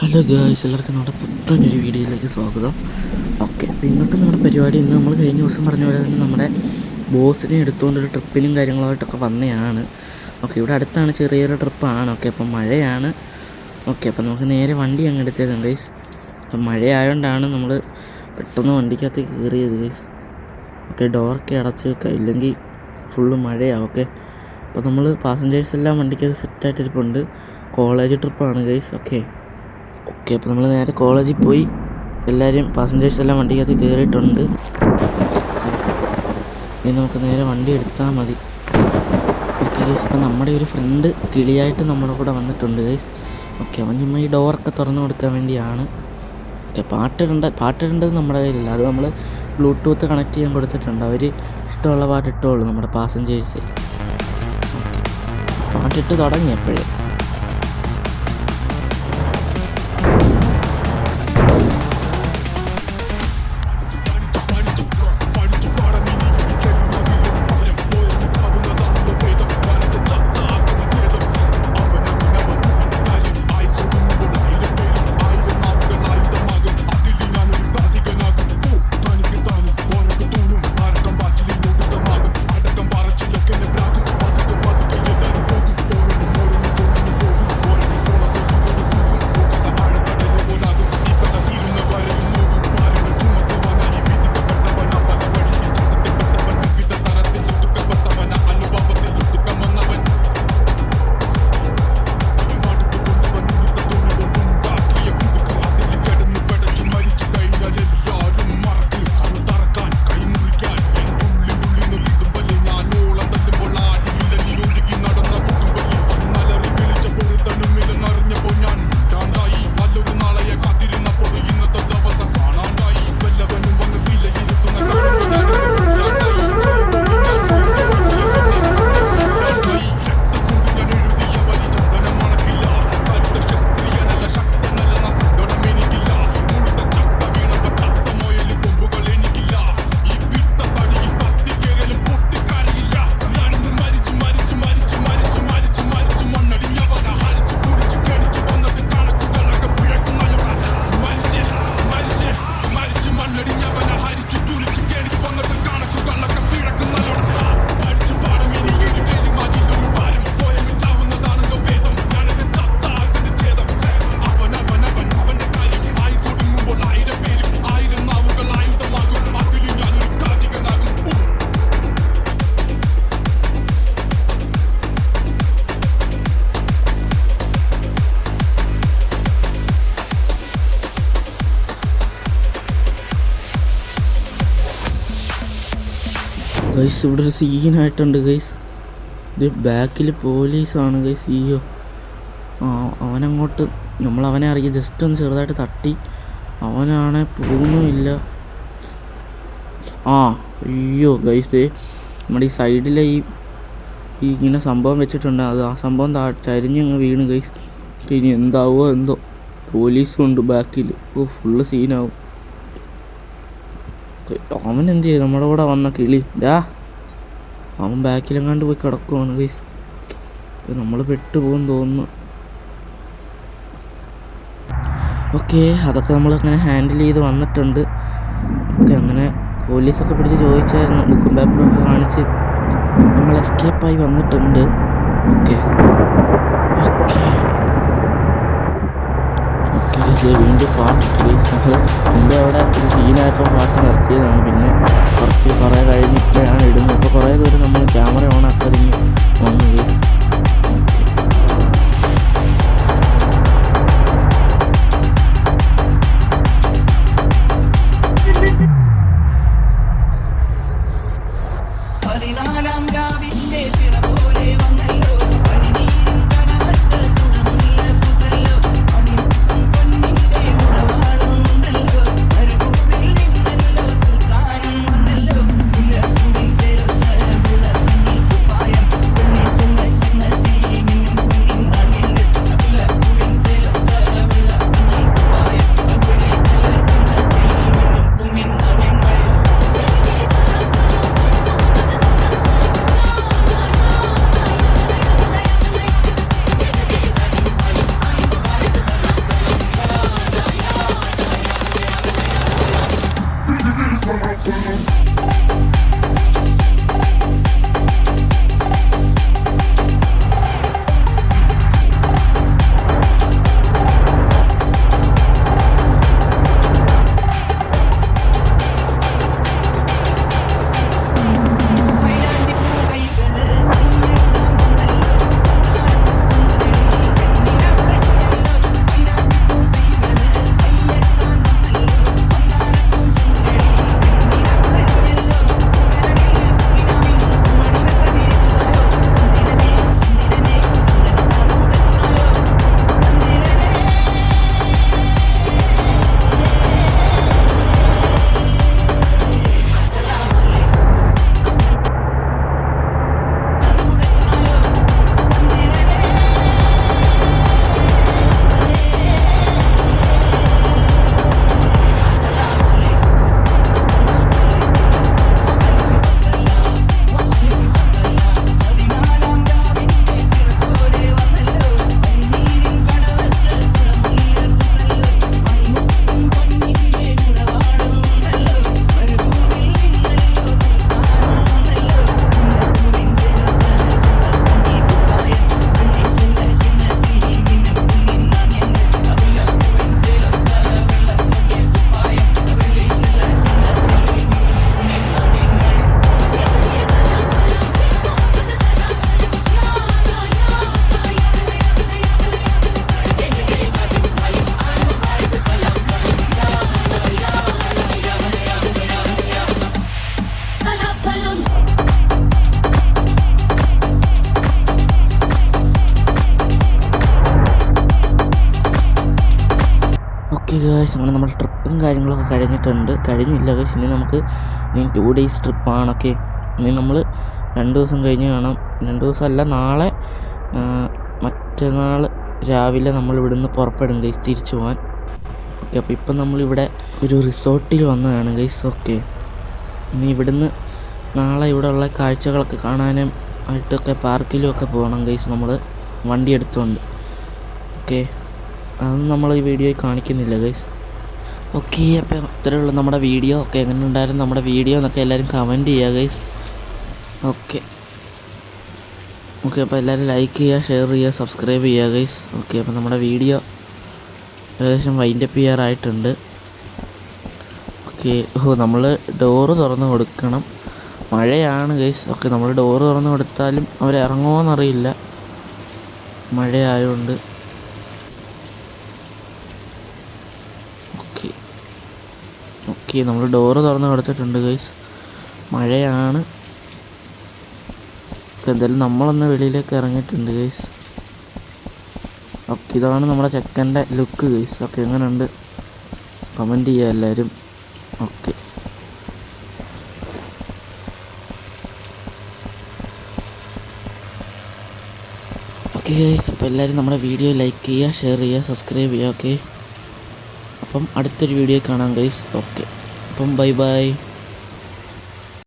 Hello guys എല്ലാവർക്കും നമ്മുടെ പുത്തനൊരു വീഡിയോയിലേക്ക് സ്വാഗതം. ഓക്കെ അപ്പോൾ ഇന്നത്തെ നമ്മുടെ പരിപാടി ഇന്ന് നമ്മൾ കഴിഞ്ഞ ദിവസം പറഞ്ഞ പോലെ തന്നെ നമ്മുടെ ബോസിനെ എടുത്തുകൊണ്ടൊരു ട്രിപ്പിനും കാര്യങ്ങളായിട്ടൊക്കെ വന്നതാണ് ഓക്കെ ഇവിടെ അടുത്താണ് ചെറിയൊരു ട്രിപ്പാണ്. ഓക്കെ അപ്പം മഴയാണ്. ഓക്കെ അപ്പം നമുക്ക് നേരെ വണ്ടി അങ്ങ് എടുത്തേക്കാം ഗൈസ്. അപ്പം മഴയായതുകൊണ്ടാണ് നമ്മൾ പെട്ടെന്ന് വണ്ടിക്കകത്ത് കയറിയത് ഗൈസ്. ഓക്കെ ഡോറൊക്കെ അടച്ച് വെക്കാം ഇല്ലെങ്കിൽ ഫുള്ള് മഴയാണ് ഓക്കെ അപ്പോൾ നമ്മൾ പാസഞ്ചേഴ്സ് എല്ലാം വണ്ടിക്കകത്ത് സെറ്റായിട്ടിരിപ്പുണ്ട് കോളേജ് ട്രിപ്പാണ് ഗൈസ്. ഓക്കെ ഓക്കെ അപ്പോൾ നമ്മൾ നേരെ കോളേജിൽ പോയി എല്ലാവരും പാസഞ്ചേഴ്സ് എല്ലാം വണ്ടിക്കകത്ത് കയറിയിട്ടുണ്ട്. ഇനി നമുക്ക് നേരെ വണ്ടി എടുത്താൽ മതി. ഓക്കെ ഗൈസ് ഇപ്പം നമ്മുടെ ഒരു ഫ്രണ്ട് കിളിയായിട്ട് നമ്മുടെ കൂടെ വന്നിട്ടുണ്ട് ഗൈസ് ഓക്കെ അവൻ ചുമ്മാ ഈ ഡോറൊക്കെ തുറന്നു കൊടുക്കാൻ വേണ്ടിയാണ്. ഓക്കെ പാട്ടിടേണ്ട പാട്ടിടേണ്ടത് നമ്മുടെ കയ്യിലില്ല. അത് നമ്മൾ ബ്ലൂടൂത്ത് കണക്ട് ചെയ്യാൻ കൊടുത്തിട്ടുണ്ട്. അവർ ഇഷ്ടമുള്ള പാട്ട് ഇട്ടോളൂ നമ്മുടെ പാസഞ്ചേഴ്സ് പാട്ടിട്ട് തുടങ്ങി എപ്പോഴേ. ഗൈസ് ഇവിടെ ഒരു സീനായിട്ടുണ്ട് ഗൈസ് ഇത് ബാക്കിൽ പോലീസാണ് ഗൈസ് ഈയോ ആ അവനങ്ങോട്ട് നമ്മൾ അവനെ അറിയാം ജസ്റ്റ് ഒന്ന് ചെറുതായിട്ട് തട്ടി. അവനാണെ പോകുന്നുമില്ല ആ അയ്യോ ഗൈസ് നമ്മുടെ ഈ സൈഡിലെ ഈ ഈ ഇങ്ങനെ സംഭവം വെച്ചിട്ടുണ്ട്. അത് ആ സംഭവം താ ചരിഞ്ഞ് അങ്ങ് വീണ് ഗൈസ് ഇനി എന്താവോ എന്തോ. പോലീസും ഉണ്ട് ബാക്കിൽ ഓ ഫുള്ള് സീനാവും അവൻ എന്ത് ചെയ്യും നമ്മുടെ കൂടെ വന്ന കിളി. ഡാ അവൻ ബാക്കിലെങ്ങാണ്ട് പോയി കിടക്കുവാണ് ഗൈസ് നമ്മൾ പെട്ടുപോകും തോന്നുന്നു. ഓക്കെ അതൊക്കെ നമ്മൾ അങ്ങനെ ഹാൻഡിൽ ചെയ്ത് വന്നിട്ടുണ്ട്. ഓക്കെ അങ്ങനെ പോലീസൊക്കെ പിടിച്ച് ചോദിച്ചായിരുന്നു. ബുക്കും പേപ്പറും ഒക്കെ കാണിച്ച്. നമ്മൾ എസ്കേപ്പായി വന്നിട്ടുണ്ട്. ഓക്കെ ഓക്കെ വീണ്ടും പാട്ടിട്ട് നമ്മൾ മുമ്പേ അവിടെ ഒരു സീനായപ്പോൾ പാട്ട് നിർത്തിയതാണ്. പിന്നെ കുറച്ച് കുറേ കഴിഞ്ഞിട്ടാണ് ഇടുന്നത്. ഇപ്പോൾ കുറേ ദൂരം നമ്മൾ ക്യാമറ ഓൺ ആക്കാതെ ഓക്കെ ഗായ്സ് അങ്ങനെ നമ്മുടെ ട്രിപ്പും കാര്യങ്ങളൊക്കെ കഴിഞ്ഞിട്ടുണ്ട്. കഴിഞ്ഞില്ല ഗായ്സ് ഇനി നമുക്ക് ഇനി ടു ഡേയ്സ് ട്രിപ്പാണ് ഓക്കെ ഇനി നമ്മൾ രണ്ട് ദിവസം കഴിഞ്ഞ് കാണാം രണ്ട് അല്ല നാളെ മറ്റന്നാൾ രാവിലെ നമ്മൾ ഇവിടുന്ന് പുറപ്പെടും ഗൈസ് തിരിച്ചു പോകാൻ ഓക്കെ അപ്പോൾ ഇപ്പം നമ്മളിവിടെ ഒരു റിസോർട്ടിൽ വന്നതാണ് ഗൈസ് ഓക്കെ ഇനി ഇവിടുന്ന് നാളെ ഇവിടെ ഉള്ള കാഴ്ചകളൊക്കെ കാണാനും ആയിട്ടൊക്കെ പാർക്കിലും ഒക്കെ പോകണം ഗൈസ് നമ്മൾ വണ്ടി എടുത്തുകൊണ്ട് ഓക്കെ അതൊന്നും നമ്മൾ ഈ വീഡിയോയിൽ കാണിക്കുന്നില്ല ഗൈസ് ഓക്കെ അപ്പോൾ ഇത്രയേ ഉള്ളൂ നമ്മുടെ വീഡിയോ ഒക്കെ എങ്ങനെ ഉണ്ടായിരുന്നു നമ്മുടെ വീഡിയോ എന്നൊക്കെ എല്ലാവരും കമന്റ് ചെയ്യുക ഗൈസ് ഓക്കെ ഓക്കെ അപ്പോൾ എല്ലാവരും ലൈക്ക് ചെയ്യുക ഷെയർ ചെയ്യുക സബ്സ്ക്രൈബ് ചെയ്യുക ഗൈസ് ഓക്കെ അപ്പോൾ നമ്മുടെ വീഡിയോ ഏകദേശം വൈൻഡപ്പ് ചെയ്യാറായിട്ടുണ്ട്. ഓക്കെ ഓ നമ്മൾ ഡോറ് തുറന്ന് കൊടുക്കണം. മഴയാണ് ഗൈസ് ഓക്കെ നമ്മൾ ഡോറ് തുറന്ന് കൊടുത്താലും അവർ ഇറങ്ങുമോയെന്നറിയില്ല മഴയായതുകൊണ്ട് ഓക്കെ ഓക്കെ നമ്മൾ ഡോറ് തുറന്ന് കൊടുത്തിട്ടുണ്ട് ഗൈസ് മഴയാണ്. എന്തായാലും നമ്മളൊന്ന് വെളിയിലേക്ക് ഇറങ്ങിയിട്ടുണ്ട് ഗൈസ് ഓക്കെ ഇതാണ് നമ്മുടെ ചെക്കന്റെ ലുക്ക് ഗൈസ് ഓക്കെ എങ്ങനെയുണ്ട്? കമന്റ് ചെയ്യുക എല്ലാവരും ഓക്കെ. ഓക്കെ ഗൈസ് അപ്പോൾ എല്ലാവരും നമ്മുടെ വീഡിയോ ലൈക്ക് ചെയ്യുക ഷെയർ ചെയ്യുക സബ്സ്ക്രൈബ് ചെയ്യുക ഓക്കെ. അപ്പം അടുത്തൊരു വീഡിയോ കാണാം ഗൈസ് ഓക്കെ. അപ്പം ബൈ ബൈ.